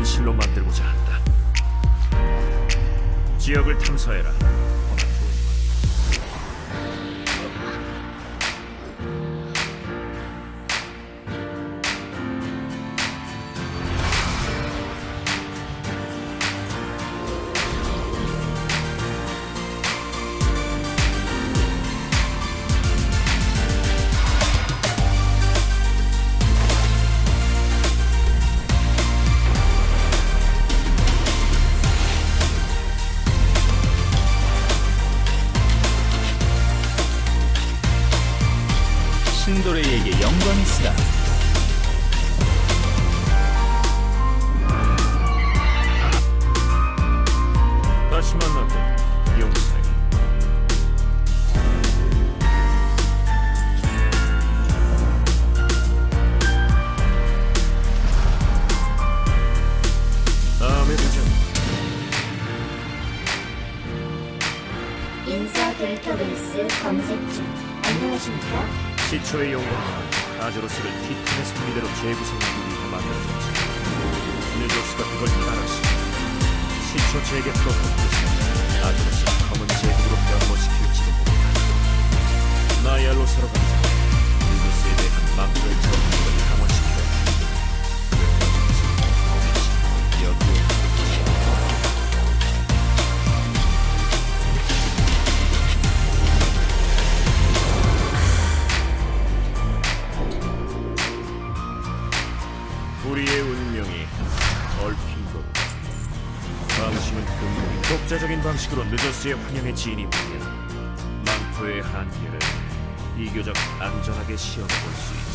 현실로 만들고자 한다. 지역을 탐사해라. 신도레에게 영광이시다. 다시 만났군, 용사여. 다음에 보자. 인사 데이터베이스 검색 중. 안녕하십니까? 시초의 영광은 아제로스를 티탄의 성미대로 재구성하기 위해 만들어졌지. 느조스가 그걸 따라서 시초 재개 프로토콜에서 아제로스 검은 제국으로 변모시킬지도 모른다. 나이알로스로 가자. 느조스에 대한 망조의 저항력을 강화시 독자적인 방식으로 늦었스의 환영에 진입하면 망토의 한계를 비교적 안전하게 시험해 볼수 있지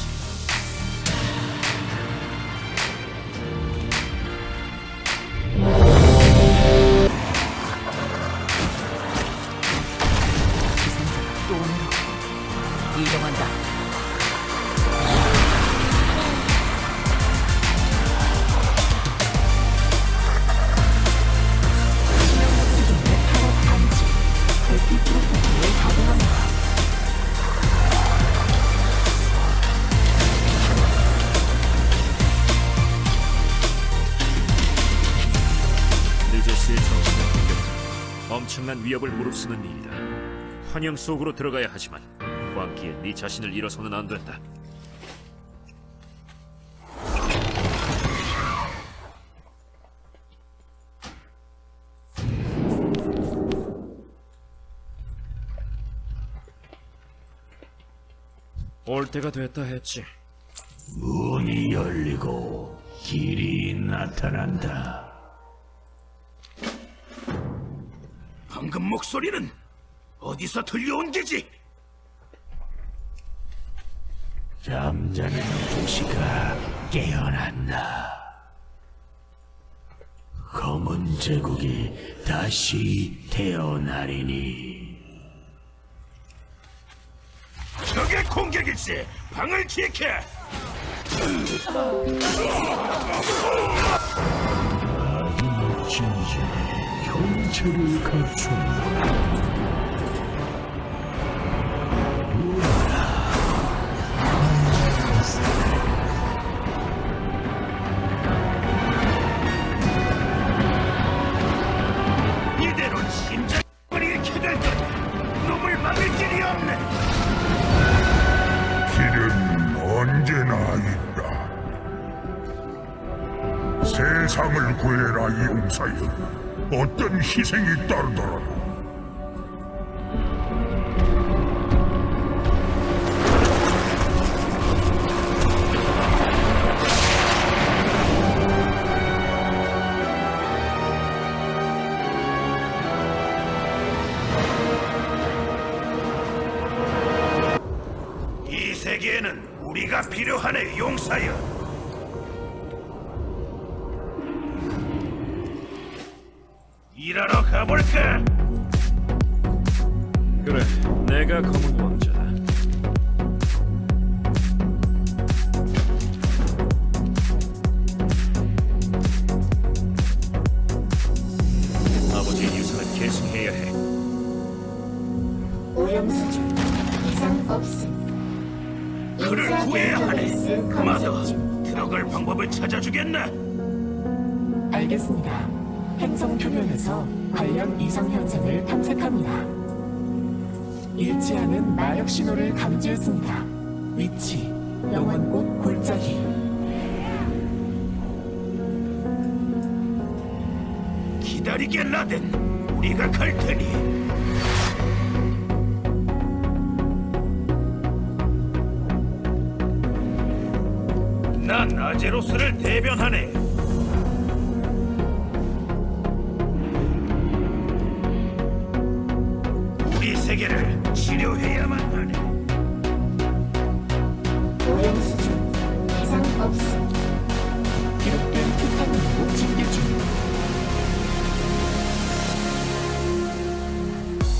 엄청난 위협을 무릅쓰는 일이다. 환영 속으로 들어가야 하지만 광기에 네 자신을 잃어서는 안 된다 올 때가 됐다 했지 문이 열리고 길이 나타난다. 방금 목소리는 어디서 들려온 게지? 잠자는 도시가 깨어난다. 검은 제국이 다시 태어나리니. 적의 공격일세! 방을 지켜! 진짜 형체를 갖춘다. 용사여. 어떤 희생이 따르더라도 이 세계에는 우리가 필요하네, 용사여. 일하러 가볼까? 그래 내가 검은 왕자다 아버지의 유산을 계승해야 해 오염 수준. 이상 없음. 그를 구해야 하네. 데이터베이스 마더, 검색 중. 들어갈 방법을 찾아주겠나? 알겠습니다. 행성 표면에서 관련 이상 현상을 탐색합니다. 일치하는 마력 신호를 감지했습니다. 위치 영원꽃 골짜기 기다리게 라덴. 우리가 갈 테니. 난 아제로스를 대변하네.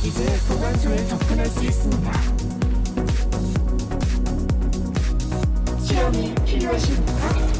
이제 보관소에 접근할 수 있습니다. 실험이 필요하십니까?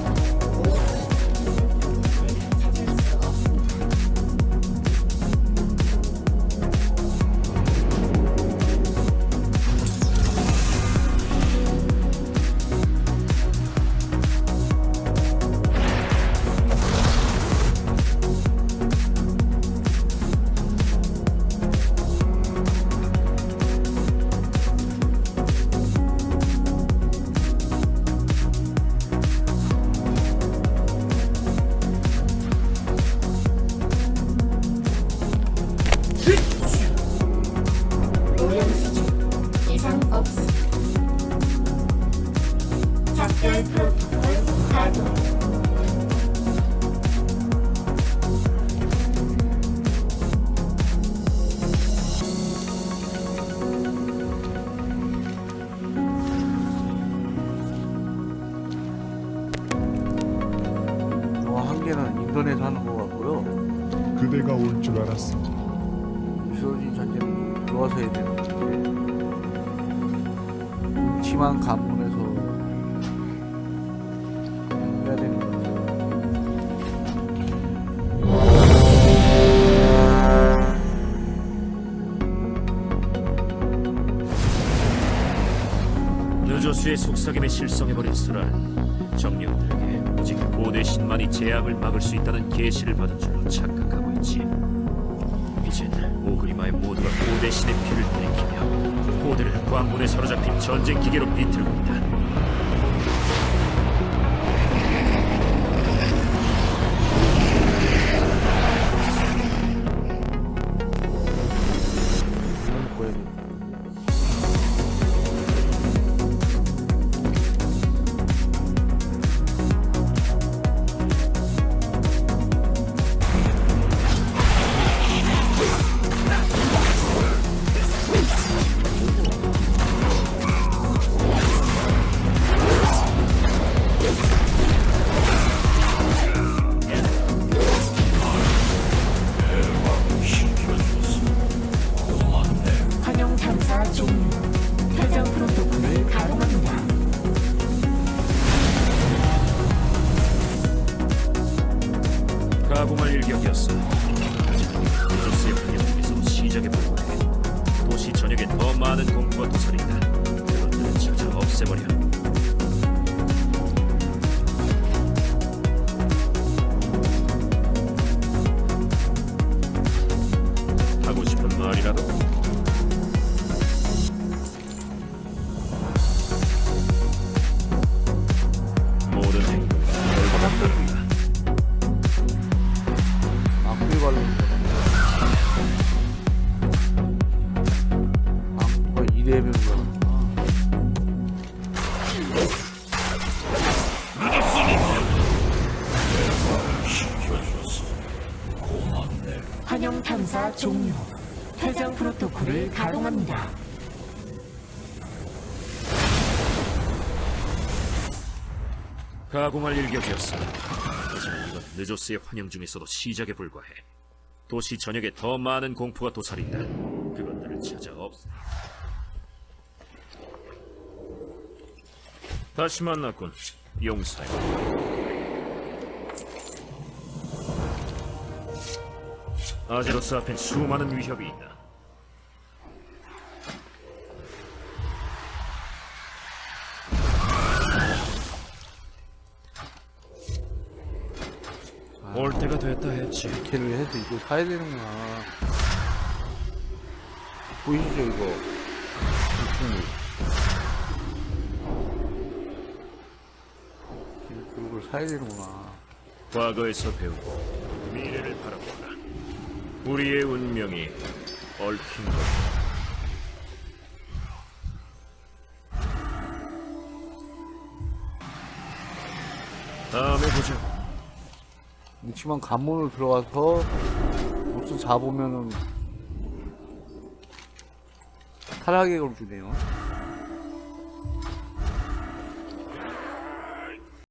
인도네시아 하는 거 같고요. 그대가 올 줄 알았어. 주어진 전제는 들어와서 해야 되는데 치만 관문에서 해야 되는 거 같아요. 느조스의 속삭임에 실성해버린 수라는 정령들에게 고대 신만이 재앙을 막을 수 있다는 계시를 받은 줄로 착각하고 있지. 이젠 오그리마의 모두가 고대 신의 피를 들이키며 고대를 광문에 사로잡힌 전쟁 기계로 비틀고 있다. 많은 공포가 도사린다. 그것들을 찾아 없애버려. 종료. 퇴장 프로토콜을 가동합니다. 가공할 일격이었어. 하지만 이건 느조스의 환영 중에서도 시작에 불과해. 도시 전역에 더 많은 공포가 도사린다. 그것들을 찾아 없. 다시 만났군, 용사여. 아제로스 앞엔 수많은 위협이 있다. 아, 올 때가 됐다 했지. 걔를 해서 이거 사야 되는구나. 보이시죠 이거? 유충물. 그걸 사야 되는구나. 과거에서 배우고 미래를 바라보라. 우리의 운명이 얽힌 것. 다음에 보자. 그렇지만 관문으로 들어가서 보스 잡으면은 타락액을 주네요.